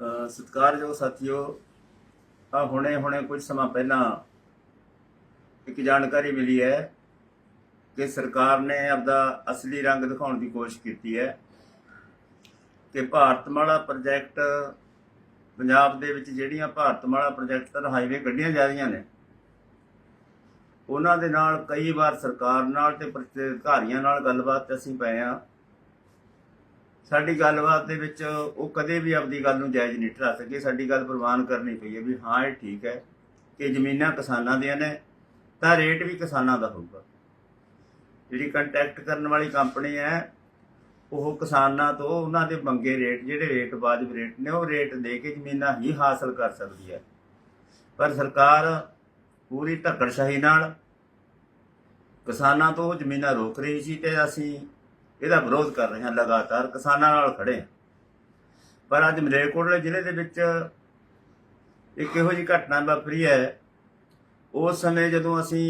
ਸਤਿਕਾਰਯੋਗ ਸਾਥੀਓ ਆ ਹੁਣੇ ਹੁਣੇ ਕੁਝ ਸਮਾਂ ਪਹਿਲਾਂ ਇੱਕ ਜਾਣਕਾਰੀ ਮਿਲੀ ਹੈ ਕਿ ਸਰਕਾਰ ਨੇ ਆਪਦਾ ਅਸਲੀ ਰੰਗ ਦਿਖਾਉਣ ਦੀ ਕੋਸ਼ਿਸ਼ ਕੀਤੀ ਹੈ ਕਿ ਭਾਰਤਮਾਲਾ ਪ੍ਰੋਜੈਕਟ ਪੰਜਾਬ ਦੇ ਵਿੱਚ ਜਿਹੜੀਆਂ ਭਾਰਤਮਾਲਾ ਪ੍ਰੋਜੈਕਟ ਤਰ ਹਾਈਵੇ ਕੱਢੀਆਂ ਜਾ ਰਹੀਆਂ ਨੇ, ਉਹਨਾਂ ਦੇ ਨਾਲ ਕਈ ਵਾਰ ਸਰਕਾਰ ਨਾਲ ਤੇ ਅਧਿਕਾਰੀਆਂ ਨਾਲ ਗੱਲਬਾਤ ਅਸੀਂ ਪਏ ਆ ਸਾਡੀ ਗੱਲਬਾਤ ਦੇ ਵਿੱਚ ਉਹ ਕਦੇ ਵੀ ਆਪਦੀ ਗੱਲ ਨੂੰ ਜਾਇਜ਼ ਨਹੀਂ ਠਹਿਰਾ ਸਕੇ। ਸਾਡੀ ਗੱਲ ਪ੍ਰਵਾਨ ਕਰਨੀ ਪਈ ਹੈ ਵੀ ਹਾਂ, ਇਹ ਠੀਕ ਹੈ ਕਿ ਜ਼ਮੀਨਾਂ ਕਿਸਾਨਾਂ ਦੀਆਂ ਨੇ, ਤਾਂ ਰੇਟ ਵੀ ਕਿਸਾਨਾਂ ਦਾ ਹੋਊਗਾ। ਜਿਹੜੀ ਕੰਟੈਕਟ ਕਰਨ ਵਾਲੀ ਕੰਪਨੀ ਹੈ, ਉਹ ਕਿਸਾਨਾਂ ਤੋਂ ਉਹਨਾਂ ਦੇ ਮੰਗੇ ਰੇਟ, ਜਿਹੜੇ ਰੇਟ ਵਾਜਬ ਰੇਟ ਨੇ, ਉਹ ਰੇਟ ਦੇ ਕੇ ਜ਼ਮੀਨਾਂ ਹੀ ਹਾਸਲ ਕਰ ਸਕਦੀ ਹੈ। ਪਰ ਸਰਕਾਰ ਪੂਰੀ ਧੱਕੜਸ਼ਾਹੀ ਨਾਲ ਕਿਸਾਨਾਂ ਤੋਂ ਜ਼ਮੀਨਾਂ ਰੋਕ ਰਹੀ ਸੀ ਤੇ ਅਸੀਂ ਇਹਦਾ ਵਿਰੋਧ ਕਰ ਰਹੇ ਹਾਂ, ਲਗਾਤਾਰ ਕਿਸਾਨਾਂ ਨਾਲ ਖੜੇ ਹਾਂ। ਪਰ ਅੱਜ ਮਲੇਰਕੋਟਲੇ ਜ਼ਿਲ੍ਹੇ ਦੇ ਵਿੱਚ ਇੱਕ ਇਹੋ ਜਿਹੀ ਘਟਨਾ ਵਾਪਰੀ ਹੈ। ਉਸ ਸਮੇਂ ਜਦੋਂ ਅਸੀਂ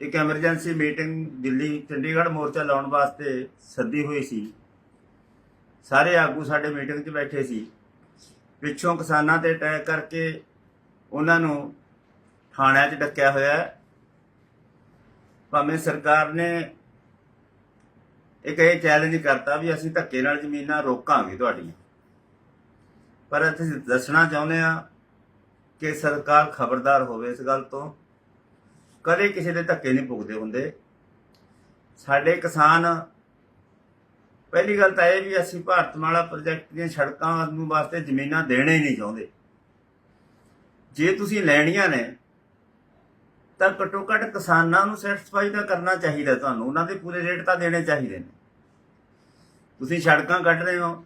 ਇੱਕ ਐਮਰਜੈਂਸੀ ਮੀਟਿੰਗ ਦਿੱਲੀ ਚੰਡੀਗੜ੍ਹ ਮੋਰਚਾ ਲਾਉਣ ਵਾਸਤੇ ਸੱਦੀ ਹੋਈ ਸੀ, ਸਾਰੇ ਆਗੂ ਸਾਡੇ ਮੀਟਿੰਗ 'ਚ ਬੈਠੇ ਸੀ। ਪਿੱਛੋਂ ਕਿਸਾਨਾਂ ਤੇ ਅਟੈਕ ਕਰਕੇ ਉਹਨਾਂ ਨੂੰ ਥਾਣਿਆਂ 'ਚ ਡੱਕਿਆ ਹੋਇਆ। ਭਾਵੇਂ ਸਰਕਾਰ ਨੇ ਇੱਕ ਇਹ ਚੈਲੰਜ ਕਰਤਾ ਵੀ ਅਸੀਂ ਧੱਕੇ ਨਾਲ ਜ਼ਮੀਨਾਂ ਰੋਕਾਂਗੇ ਤੁਹਾਡੀਆਂ। ਪਰ ਅਸੀਂ ਦੱਸਣਾ ਚਾਹੁੰਦੇ ਆ ਕਿ ਸਰਕਾਰ ਖਬਰਦਾਰ ਹੋਵੇ ਇਸ ਗੱਲ ਤੋਂ। ਕਦੇ ਕਿਸੇ ਦੇ ਧੱਕੇ ਨਹੀਂ ਪੁੱਗਦੇ ਹੁੰਦੇ। ਸਾਡੇ ਕਿਸਾਨ, ਪਹਿਲੀ ਗੱਲ ਤਾਂ ਇਹ ਵੀ ਅਸੀਂ ਭਾਰਤਮਾਲਾ ਪ੍ਰੋਜੈਕਟ ਦੀਆਂ ਸੜਕਾਂ ਨੂੰ ਵਾਸਤੇ ਜ਼ਮੀਨਾਂ ਦੇਣੇ ਹੀ ਨਹੀਂ ਚਾਹੁੰਦੇ। ਜੇ ਤੁਸੀਂ ਲੈਣੀਆਂ ਨੇ ਤਾਂ ਘੱਟੋ ਘੱਟ ਕਿਸਾਨਾਂ ਨੂੰ ਸੈਟੀਸਫਾਈ ਤਾਂ ਕਰਨਾ ਚਾਹੀਦਾ ਤੁਹਾਨੂੰ, ਉਹਨਾਂ ਦੇ ਪੂਰੇ ਰੇਟ ਤਾਂ ਦੇਣੇ ਚਾਹੀਦੇ ਨੇ। ਤੁਸੀਂ ਸੜਕਾਂ ਕੱਢ ਰਹੇ ਹੋ,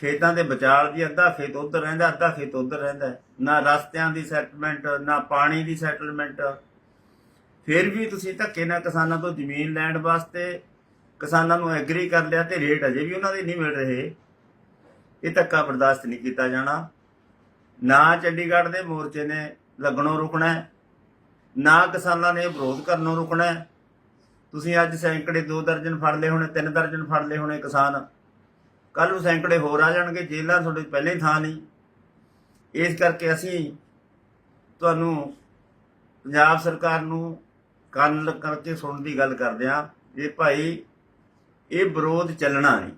ਖੇਤਾਂ ਦੇ ਵਿਚਾਲ ਦੀ ਅੱਧਾ ਖੇਤ ਉਧਰ ਰਹਿੰਦਾ, ਅੱਧਾ ਖੇਤ ਉਧਰ ਰਹਿੰਦਾ, ਨਾ ਰਸਤਿਆਂ ਦੀ ਸੈਟਲਮੈਂਟ ਨਾ ਪਾਣੀ ਦੀ ਸੈਟਲਮੈਂਟ ਫਿਰ ਵੀ ਤੁਸੀਂ ਧੱਕੇ ਨਾਲ ਕਿਸਾਨਾਂ ਤੋਂ ਜ਼ਮੀਨ ਲੈਣ ਵਾਸਤੇ ਕਿਸਾਨਾਂ ਨੂੰ ਐਗਰੀ ਕਰ ਲਿਆ ਤੇ ਰੇਟ ਅਜੇ ਵੀ ਉਹਨਾਂ ਦੇ ਨਹੀਂ ਮਿਲ ਰਹੇ। ਇਹ ਧੱਕਾ ਬਰਦਾਸ਼ਤ ਨਹੀਂ ਕੀਤਾ ਜਾਣਾ। ਨਾ ਚੰਡੀਗੜ੍ਹ ਦੇ ਮੋਰਚੇ ਨੇ ਲੱਗਣੋਂ ਰੁਕਣਾ ਨਾ ਕਿਸਾਨਾਂ ਨੇ ਵਿਰੋਧ ਕਰਨੋਂ ਰੁਕਣਾ ਹੈ। ਤੁਸੀਂ ਅੱਜ ਸੈਂਕੜੇ ਦੋ ਦਰਜਨ ਫੜ ਲਏ ਹੋਣੇ, ਤਿੰਨ ਦਰਜਨ ਫੜ ਲਏ ਹੋਣੇ ਕਿਸਾਨ। ਕੱਲ ਨੂੰ ਸੈਂਕੜੇ ਹੋਰ ਆ ਜਾਣਗੇ, ਜੇਲ੍ਹਾਂ ਤੁਹਾਡੇ ਪਹਿਲੇ ਹੀ ਥਾਂ ਨਹੀਂ। ਇਸ ਕਰਕੇ ਅਸੀਂ ਤੁਹਾਨੂੰ ਪੰਜਾਬ ਸਰਕਾਰ ਨੂੰ ਕੰਨ ਕਰਕੇ ਸੁਣਨ ਦੀ ਗੱਲ ਕਰਦੇ ਆ ਇਹ ਭਾਈ, ਇਹ ਵਿਰੋਧ ਚੱਲਣਾ ਨਹੀਂ।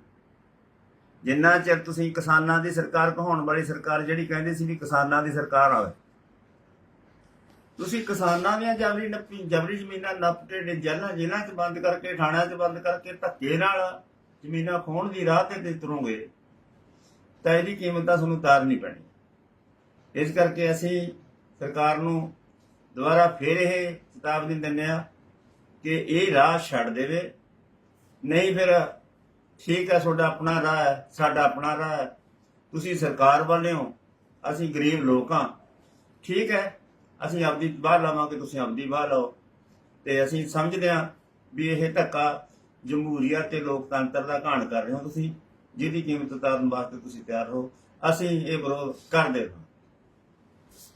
ਜਿੰਨਾ ਚਿਰ ਤੁਸੀਂ ਕਿਸਾਨਾਂ ਦੀ ਸਰਕਾਰ ਕਹਾਉਣ ਵਾਲੀ ਸਰਕਾਰ ਜਿਹੜੀ ਕਹਿੰਦੀ ਸੀ ਵੀ ਕਿਸਾਨਾਂ ਦੀ ਸਰਕਾਰ ਆਵੇ। ਤੁਸੀਂ ਕਿਸਾਨਾਂ ਦੀਆਂ ਜਬਰੀ ਨੱਪੀ, ਜਬਰੀ ਜ਼ਮੀਨਾਂ ਨੱਪ ਕੇ ਨੇ ਜੇਲ੍ਹਾਂ ਜੇਲ੍ਹਾਂ 'ਚ ਬੰਦ ਕਰਕੇ, ਥਾਣਿਆਂ 'ਚ ਬੰਦ ਕਰਕੇ, ਧੱਕੇ ਨਾਲ ਜ਼ਮੀਨਾਂ ਖੋਣ ਦੀ ਰਾਹ ਤੇ ਤੁਰੋਗੇ, ਤਾਂ ਇਹਦੀ ਕੀਮਤ ਤਾਂ ਤੁਹਾਨੂੰ ਤਾਰਨੀ ਪੈਣੀ। ਇਸ ਕਰਕੇ ਅਸੀਂ ਸਰਕਾਰ ਨੂੰ ਦੁਬਾਰਾ ਫੇਰ ਇਹ ਚੇਤਾਵਨੀ ਦਿੰਦੇ ਆ ਕਿ ਇਹ ਰਾਹ ਛੱਡ ਦੇਵੇ। ਨਹੀਂ ਫਿਰ ਠੀਕ ਹੈ, ਤੁਹਾਡਾ ਆਪਣਾ ਰਾਹ ਹੈ, ਸਾਡਾ ਆਪਣਾ ਰਾਹ ਹੈ। ਤੁਸੀਂ ਸਰਕਾਰ ਵਾਲੇ ਹੋ, ਅਸੀਂ ਗਰੀਬ ਲੋਕ ਹਾਂ। ਠੀਕ ਹੈ ਅਸੀਂ ਆਪਦੀ ਬਾਹਰ ਲਾਵਾਂਗੇ ਤੁਸੀਂ ਆਪਦੀ ਬਾਹਰ ਲਓ। ਤੇ ਅਸੀਂ ਸਮਝਦੇ ਹਾਂ ਵੀ ਇਹ ਧੱਕਾ ਜਮਹੂਰੀਅਤ ਤੇ ਲੋਕਤੰਤਰ ਦਾ ਘਾਣ ਕਰ ਰਹੇ ਹੋ ਤੁਸੀਂ, ਜਿਹਦੀ ਕੀਮਤ ਉਤਾਰਨ ਵਾਸਤੇ ਤੁਸੀਂ ਤਿਆਰ ਰਹੋ। ਅਸੀਂ ਇਹ ਵਿਰੋਧ ਕਰਦੇ ਹਾਂ।